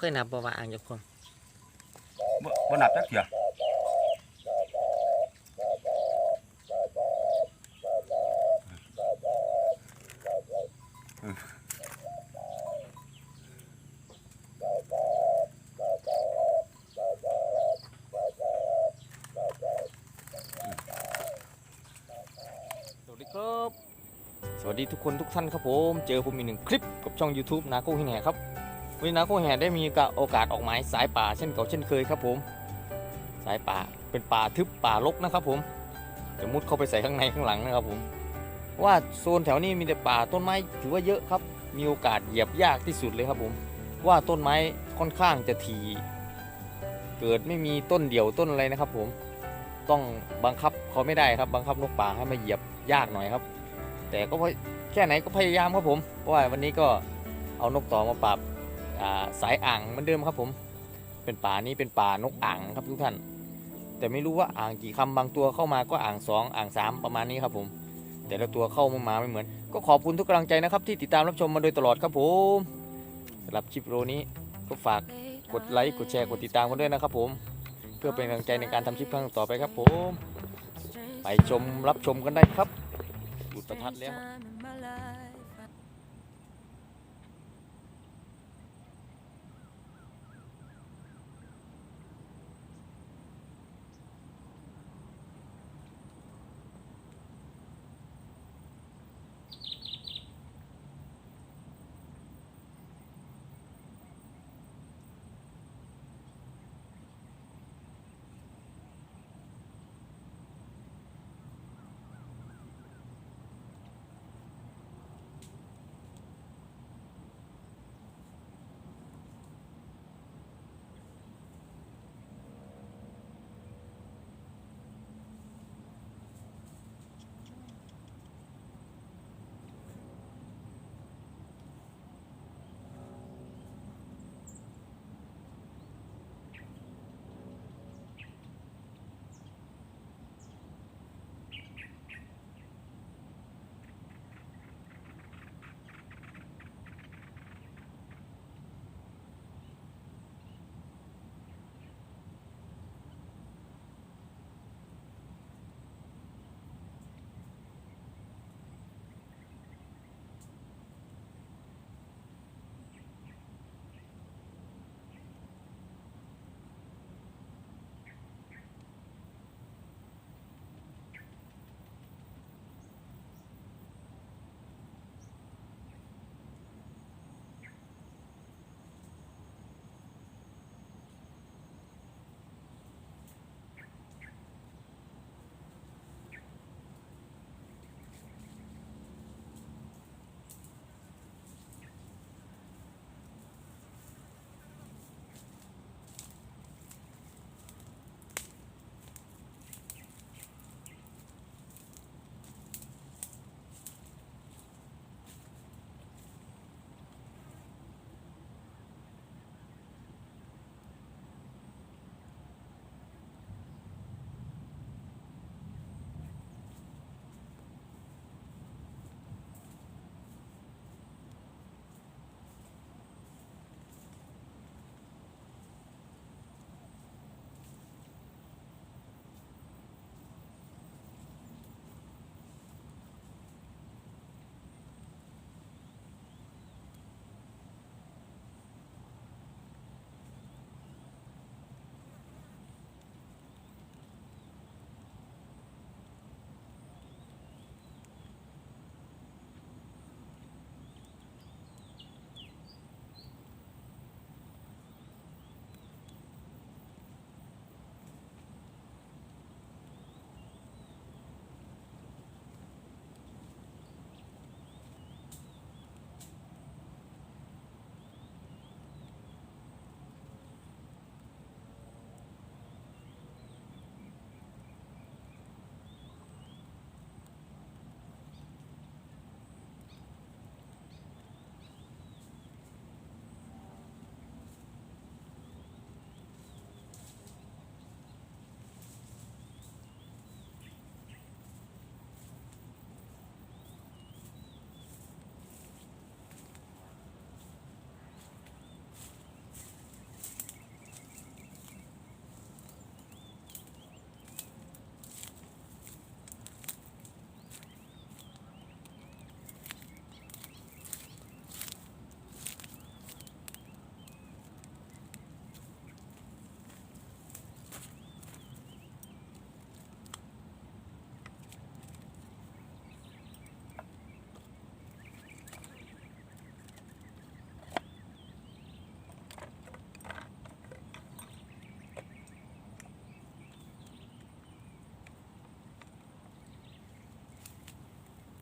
เคยนับบ่ว่าอ่างจักคนบ่บ่นับจักเที่ยสวัสดีครับสวัสดีทุกคนทุกท่านครับผม เจอผมอีกหนึ่งคลิปกับช่อง YouTube นาโก้หินแห่ครับ วันนี้นาโก้แห่ได้มีโอกาสออกหมายสายป่าเช่นเก่าเช่นเคยครับผม สายป่าเป็นป่าทึบป่ารกนะครับผมจะมุดเข้าไปใส่ข้างในข้างหลังนะครับผมว่าโซนแถวนี้มีแต่ป่าต้นไม้ถือว่าเยอะครับ มีโอกาสเหยียบยากที่สุดเลยครับผม ว่าต้นไม้ค่อนข้างจะทีเกิดไม่มีต้นเดี่ยวต้นอะไรนะครับ ผมต้องบังคับเขาไม่ได้ครับบังคับนกป่าให้มาเหยียบยากหน่อยครับ แต่ก็แค่ไหนก็พยายามครับผมเพราะว่าวันนี้ก็เอานกต่อมาปราบ สายอ่างเหมือนเดิมครับผม เป็นป่านี้เป็นป่านกอ่างครับทุกท่าน แต่ไม่รู้ว่าอ่างกี่คำบางตัวเข้ามาก็อ่างสองอ่างสามประมาณนี้ครับผม แต่ละตัวเข้ามามาไม่เหมือน ก็ขอบคุณทุกกำลังใจนะครับ ที่ติดตามรับชมมาโดยตลอดครับผมสำหรับคลิปโอนี้ก็ฝากกดไลค์กดแชร์กดติดตามกันด้วยนะครับผม เพื่อเป็นกำลังใจในการทำคลิปครั้งต่อไปครับผม ไปชมรับชมกันได้ครับหยุดประทัดแล้ว